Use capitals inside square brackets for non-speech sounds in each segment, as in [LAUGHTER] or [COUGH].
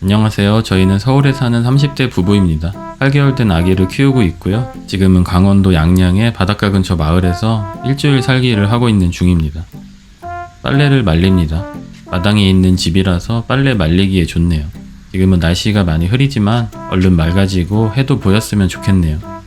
안녕하세요. 저희는 서울에 사는 30대 부부입니다. 8개월 된 아기를 키우고 있고요. 지금은 강원도 양양의 바닷가 근처 마을에서 일주일 살기를 하고 있는 중입니다. 빨래를 말립니다. 마당에 있는 집이라서 빨래 말리기에 좋네요. 지금은 날씨가 많이 흐리지만 얼른 맑아지고 해도 보였으면 좋겠네요.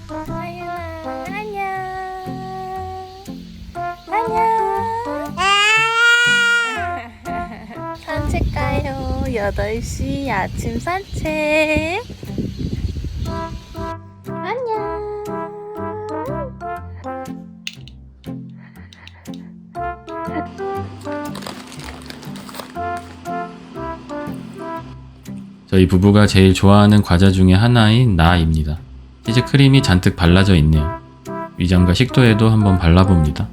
8시 아침 산책. 안녕. 저희 부부가 제일 좋아하는 과자 중에 하나인 나입니다. 치즈 크림이 잔뜩 발라져 있네요. 위장과 식도에도 한번 발라봅니다.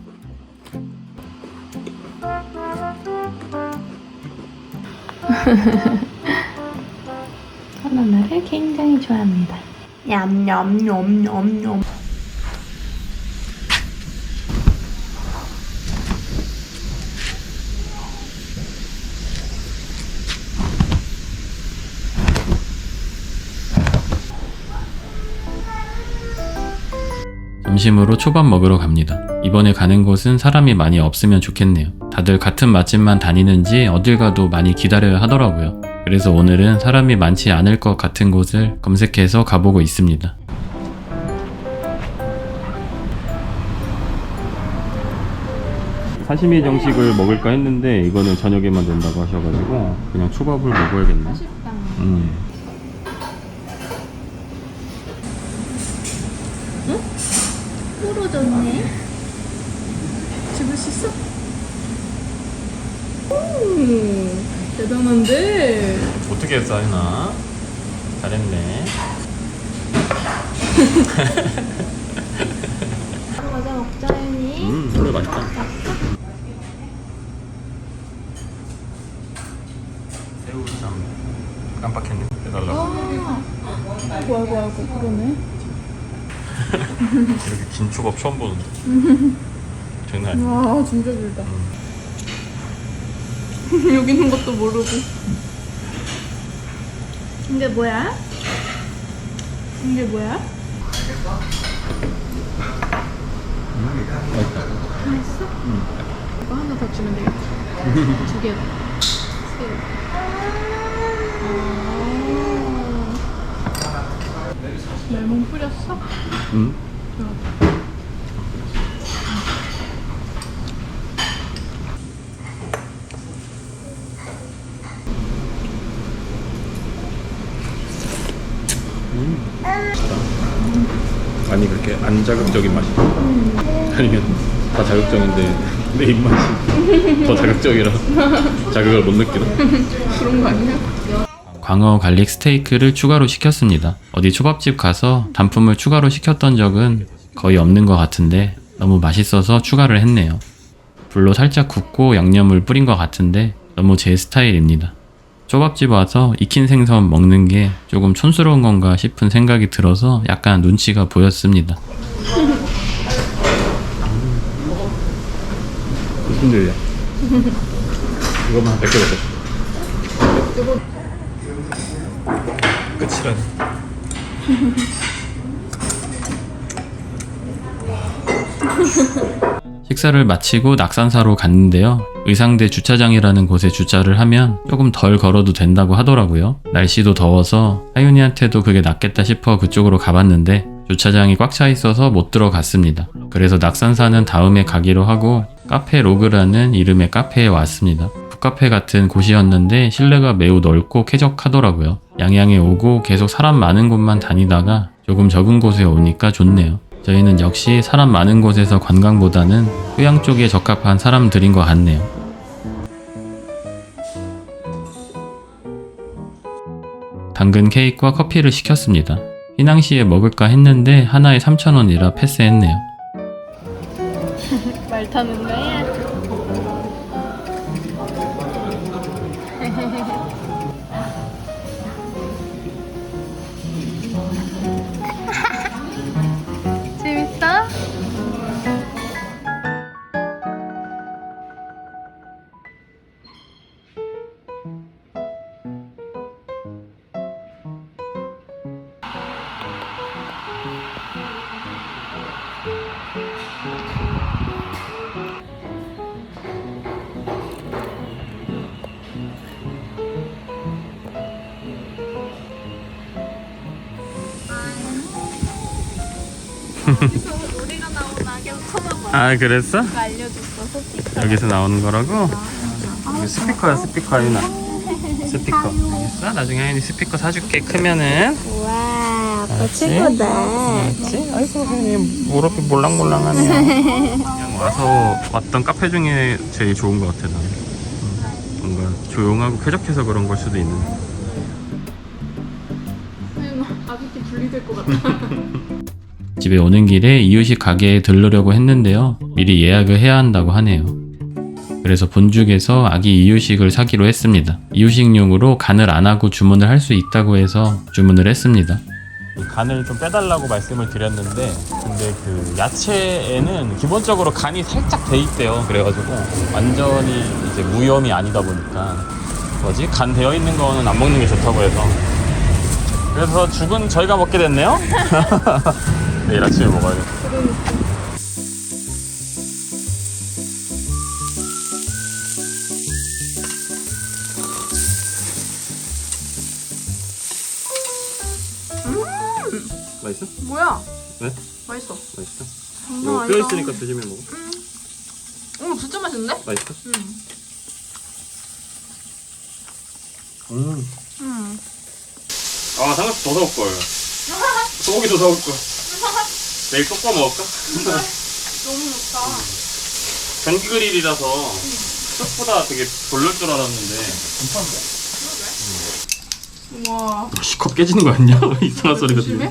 [LAUGHS] 바나나를 굉장히 좋아합니다. 냠냠냠냠냠. 점심으로 초밥 먹으러 갑니다. 이번에 가는 곳은 사람이 많이 없으면 좋겠네요. 다들 같은 맛집만 다니는지 어딜 가도 많이 기다려야 하더라고요. 그래서 오늘은 사람이 많지 않을 것 같은 곳을 검색해서 가보고 있습니다. 사시미 정식을 먹을까 했는데 이거는 저녁에만 된다고 하셔가지고 그냥 초밥을 먹어야겠네. 음. 부러졌네. 집을 수 있어? 오, 대단한데. 어떻게 했어, 하나? 잘했네. [LAUGHS] 과자 먹자, 혜니. 음, 그래 맛있다. 새우쌈 깜빡했네. 해달라고. 아, 아이고, 아이고, 아이고, 그러네. [LAUGHS] 이렇게 긴 초밥 처음 보는데. [LAUGHS] 장난 아니야. 와, 진짜 길다. [LAUGHS] 여기 있는 것도 모르고. 이게 뭐야? 이게 뭐야? 맛있다. 맛있어? 이거 하나 더 주면 되겠다. [LAUGHS] 두 개. 세. 아. 레몬 뿌렸어? 응? 아니 그렇게 안 자극적인 맛이 아니면 다 자극적인데 내 입맛이 더 자극적이라 자극을 못 느끼나? 그런 거 아니야? 광어 갈릭 스테이크를 추가로 시켰습니다. 어디 초밥집 가서 단품을 추가로 시켰던 적은 거의 없는 것 같은데 너무 맛있어서 추가를 했네요. 불로 살짝 굽고 양념을 뿌린 것 같은데 너무 제 스타일입니다 초밥집 와서 익힌 생선 먹는 게 조금 촌스러운 건가 싶은 생각이 들어서 약간 눈치가 보였습니다. 무슨 일이야? 이거만 100개 먹고 끝이라네. [LAUGHS] 식사를 마치고 낙산사로 갔는데요. 의상대 주차장이라는 곳에 주차를 하면 조금 덜 걸어도 된다고 하더라고요. 날씨도 더워서 하윤이한테도 그게 낫겠다 싶어 그쪽으로 가봤는데 주차장이 꽉 차 있어서 못 들어갔습니다. 그래서 낙산사는 다음에 가기로 하고 카페 로그라는 이름의 카페에 왔습니다. 북카페 같은 곳이었는데 실내가 매우 넓고 쾌적하더라고요. 양양에 오고 계속 사람 많은 곳만 다니다가 조금 적은 곳에 오니까 좋네요. 저희는 역시 사람 많은 곳에서 관광보다는 휴양 쪽에 적합한 사람들인 것 같네요. 당근 케이크와 커피를 시켰습니다. 휘낭시에 먹을까 했는데 하나에 3,000원이라 패스했네요. [LAUGHS] 말 타는 거야? 아 그랬어? 알려줬어. 여기서 나오는 거라고? 이거 스피커야 스피커 하윤아 스피커 알겠어? 나중에 하윤이 스피커 사줄게 크면은 와, 아빠 알았지? 최고다. 알았지? 아이고 하윤이 뭐 이렇게 몰랑몰랑하네 그냥 와서 왔던 카페 중에 제일 좋은 것 같아 나는 음, 뭔가 조용하고 쾌적해서 그런 걸 수도 있는데 하윤아 아직도 분리될 것 같아. [LAUGHS] 집에 오는 길에 이유식 가게에 들르려고 했는데요. 미리 예약을 해야 한다고 하네요. 그래서 본죽에서 아기 이유식을 사기로 했습니다. 이유식용으로 간을 안 하고 주문을 할 수 있다고 해서 주문을 했습니다. 간을 좀 빼달라고 말씀을 드렸는데 근데 그 야채에는 기본적으로 간이 살짝 돼 있대요. 그래가지고 완전히 이제 무염이 아니다 보니까 뭐지 간 되어 있는 거는 안 먹는 게 좋다고 해서 그래서 죽은 저희가 먹게 됐네요. [LAUGHS] 내일 아침에 먹어야 돼. 맛있어? 뭐야? 왜? 맛있어. 맛있어? 이거. 뼈 있으니까 조심해 먹어. 오 진짜 맛있는데? 맛있어? 응. 음. 응. 아, 상아씨 더 사올 걸. 소고기 더 사올 걸. 내일 또꺼 먹을까? 너무 좋다. 전기 그릴이라서 쑥보다 되게 별로일 줄 알았는데 괜찮은데? 우와. 컵 깨지는 거 아니야? [LAUGHS] 이상한 소리가 조심해.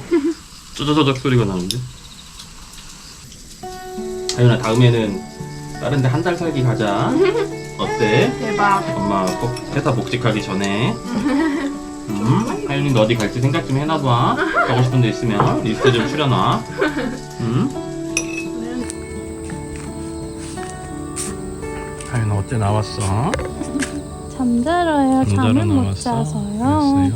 쪼저저적 소리가 나는데? 하윤아 다음에는 다른 데 한 달 살기 가자 어때? [LAUGHS] 대박. 엄마 꼭 회사 복직하기 전에 음? [LAUGHS] 하윤이 너 어디 갈지 생각 좀 해놔봐 가고 싶은 데 있으면 리스트 좀 추려놔 음? 하윤아 어째 나왔어? 잠자러요. 잠을 못 자서요.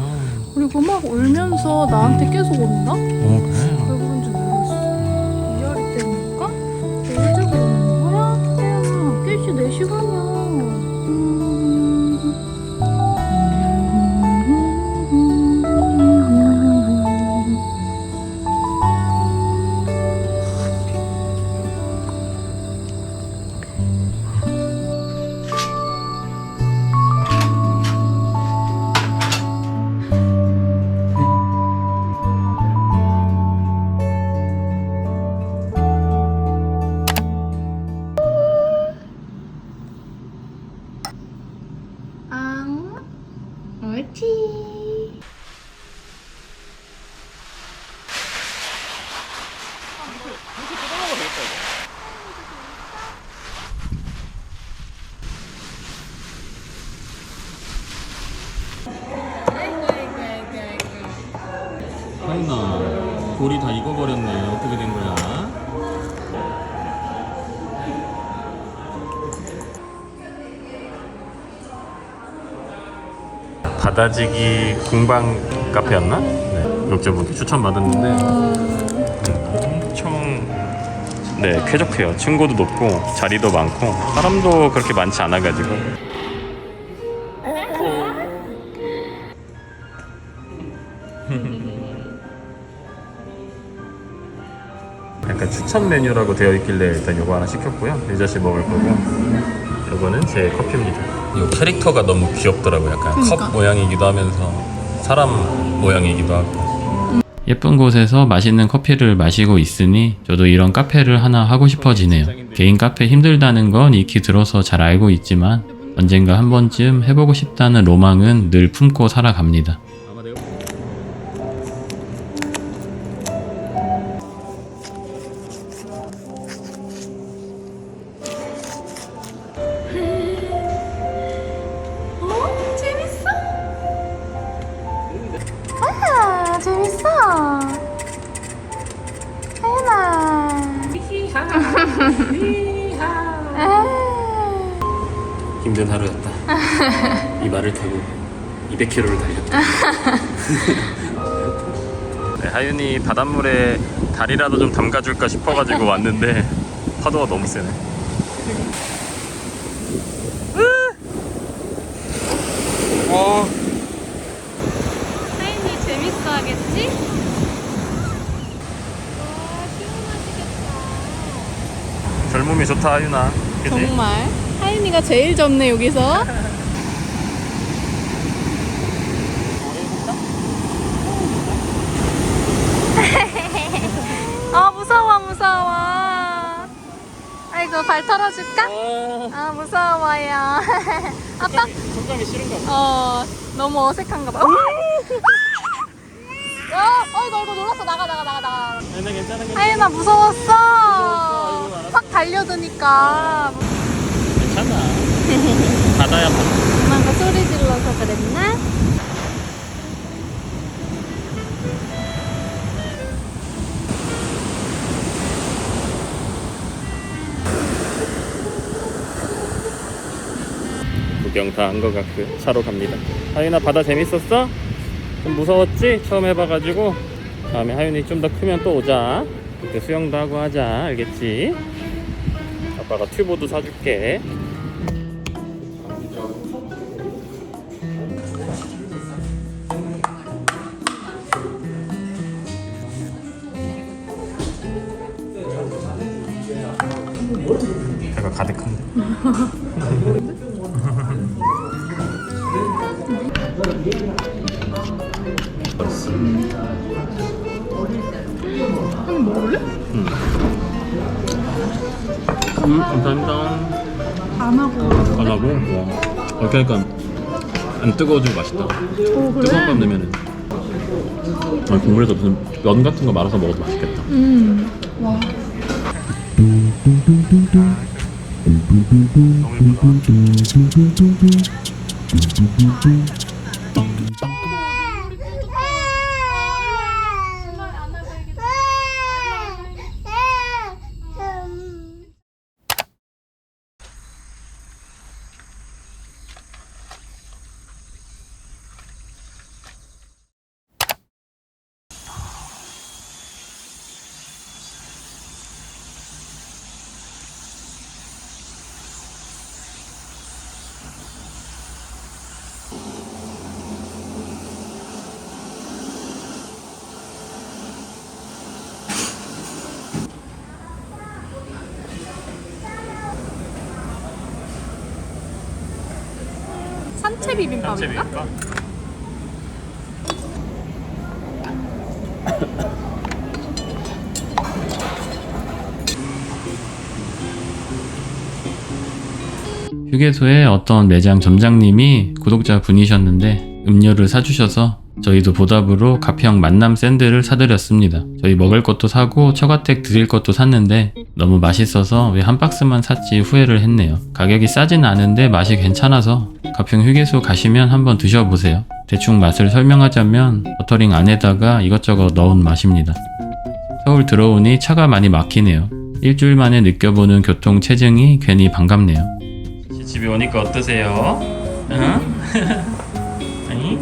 그리고 막 울면서 나한테 계속 온다? 어 그래? 왜 그런지 모르겠어. 이열이 때문일까? 왜 일찍 오는 거야? 태연아, 깨시 내 시간이야. 바다지기 궁방 카페였나? 네, 구독자분께 추천받았는데 음, 엄청 네 쾌적해요 층고도 높고 자리도 많고 사람도 그렇게 많지 않아가지고 약간 추천 메뉴라고 되어 있길래 일단 요거 하나 시켰고요. 유자 씨 먹을 거고. 요거는 제 커피입니다. 이 캐릭터가 너무 귀엽더라고요. 약간 컵 모양이기도 하면서 사람 모양이기도 하고. 예쁜 곳에서 맛있는 커피를 마시고 있으니 저도 이런 카페를 하나 하고 싶어지네요. 개인 카페 힘들다는 건 익히 들어서 잘 알고 있지만 언젠가 한 번쯤 해보고 싶다는 로망은 늘 품고 살아갑니다. 힘든 하루였다. [LAUGHS] 이 말을 타고 200km를 달렸다. [LAUGHS] 네, 하윤이 바닷물에 다리라도 좀 담가줄까 싶어가지고 왔는데 [LAUGHS] 파도가 너무 세네. 어, 하연이 재밌어 하겠지? 와, 시원하다. 젊음이 좋다 하윤아 그치? 정말 하윤이가 제일 젊네 여기서. [LAUGHS] 아 무서워 무서워. 아이고 발 털어줄까? 아 무서워요. [LAUGHS] 아빠 성장이 싫은가 봐어 너무 어색한가 봐. 어, 어이구 어이구 놀랐어 나가 나가 나가 나가. 얘네 괜찮아 하윤아 무서웠어. 확 달려드니까. 괜찮아 [LAUGHS] 바다야 바다 엄마가 소리 질러서 그랬나? 구경 다한거 같고 차로 갑니다 하윤아 바다 재밌었어? 좀 무서웠지? 처음 해봐가지고 다음에 하윤이 좀 더 크면 또 오자 그때 수영도 하고 하자 알겠지? 아빠가 튜브도 사줄게 먹을래? 음, 감사합니다. 안 하고. 안 하고? 와. 이렇게 하니까 안 뜨거워지고 맛있다. 오 뜨거운 그래? 밥 넣으면은. 아, 국물에서 무슨 면 같은 거 말아서 먹어도 맛있겠다. 음. 와. Don't 산채 비빔밥인가? 휴게소에 어떤 매장 점장님이 구독자 분이셨는데 음료를 사주셔서 저희도 보답으로 가평 만남 샌드를 사드렸습니다. 저희 먹을 것도 사고 처가댁 드릴 것도 샀는데 너무 맛있어서 왜 한 박스만 샀지 후회를 했네요. 가격이 싸진 않은데 맛이 괜찮아서 가평 휴게소 가시면 한번 드셔보세요. 대충 맛을 설명하자면 버터링 안에다가 이것저것 넣은 맛입니다. 서울 들어오니 차가 많이 막히네요. 일주일 만에 느껴보는 교통 체증이 괜히 반갑네요. 집에 오니까 어떠세요? 응? [LAUGHS] 아니?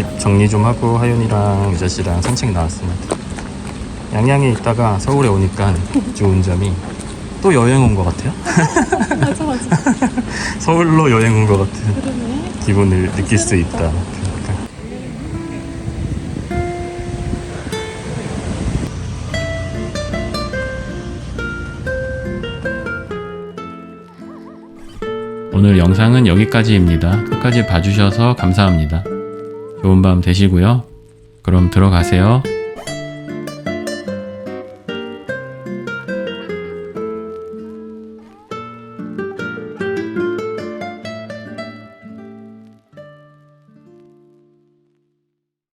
집 정리 좀 하고 하윤이랑 유자 씨랑 산책 나왔습니다. 양양에 있다가 서울에 오니까 좋은 점이 또 여행 온 것 같아요. [LAUGHS] 맞아 맞아. [LAUGHS] 서울로 여행 온 것 같은 그러네. 기분을 느낄 수 있다. 그러니까. 오늘 영상은 여기까지입니다. 끝까지 봐주셔서 감사합니다. 좋은 밤 되시고요. 그럼 들어가세요.